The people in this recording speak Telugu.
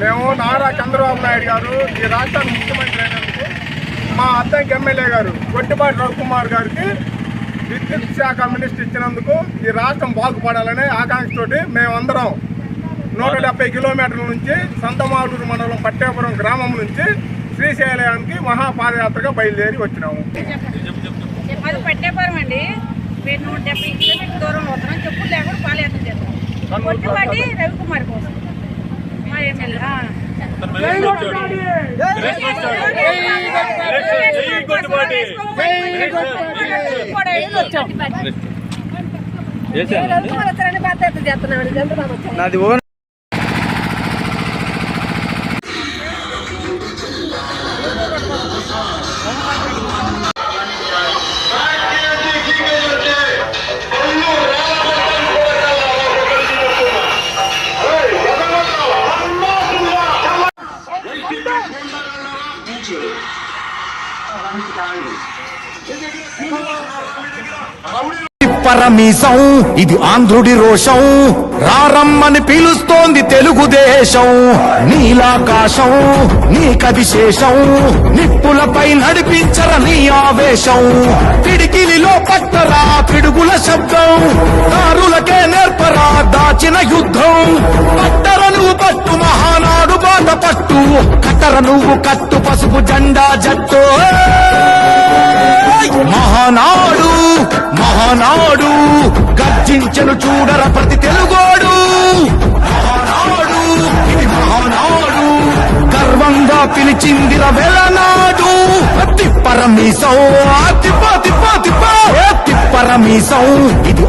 మేము నారా చంద్రబాబు నాయుడు గారు ఈ రాష్ట్రానికి ముఖ్యమంత్రి అయినందుకు మా అద్దంకి ఎమ్మెల్యే గారు గొట్టిపాటి రవికుమార్ గారికి విద్యుత్ శాఖ మినిస్టర్ ఇచ్చినందుకు ఈ రాష్ట్రం బాగుపడాలనే ఆకాంక్షతోటి మేమందరం నూట డెబ్బై కిలోమీటర్ల నుంచి సంతమాటూరు మండలం పట్టేపురం గ్రామం నుంచి శ్రీశైలానికి మహాపాదయాత్రగా బయలుదేరి వచ్చినాము. అది పట్టేపురం అండి. మీరు నూట డెబ్బై కిలోమీటర్ దూరంలో వస్తున్నాం చెప్పులు లేకుండా పాలయాత్ర చేస్తాం రవికుమార్ కోసం. మా ఎమ్మెల్యే. ఆ. కూడా పరమీశం ఇది ఆంధ్రుడి రోషం. రారమ్మని పిలుస్తోంది తెలుగుదేశం. నీలాకాశం నీకది శేషం నిప్పులపై నడిపించర నీ ఆవేశం. పిడికిలిలో పట్టరా పిడుగుల శబ్దం. దారులకే నేర్పరా దాచిన యుద్ధం. పట్టరను పట్టుమా నువ్వు కట్టర నువ్వు కట్టు పసుపు జెండా జట్టు. మహానాడు మహానాడు గర్జించను చూడర ప్రతి తెలుగోడు. మహానాడు ఇది మహానాడు గర్వంగా పిలిచిందిర వెలనాడు తిప్పరమీసం తిప్ప తిప్ప తిప్ప. తిప్పరమీసం ఇది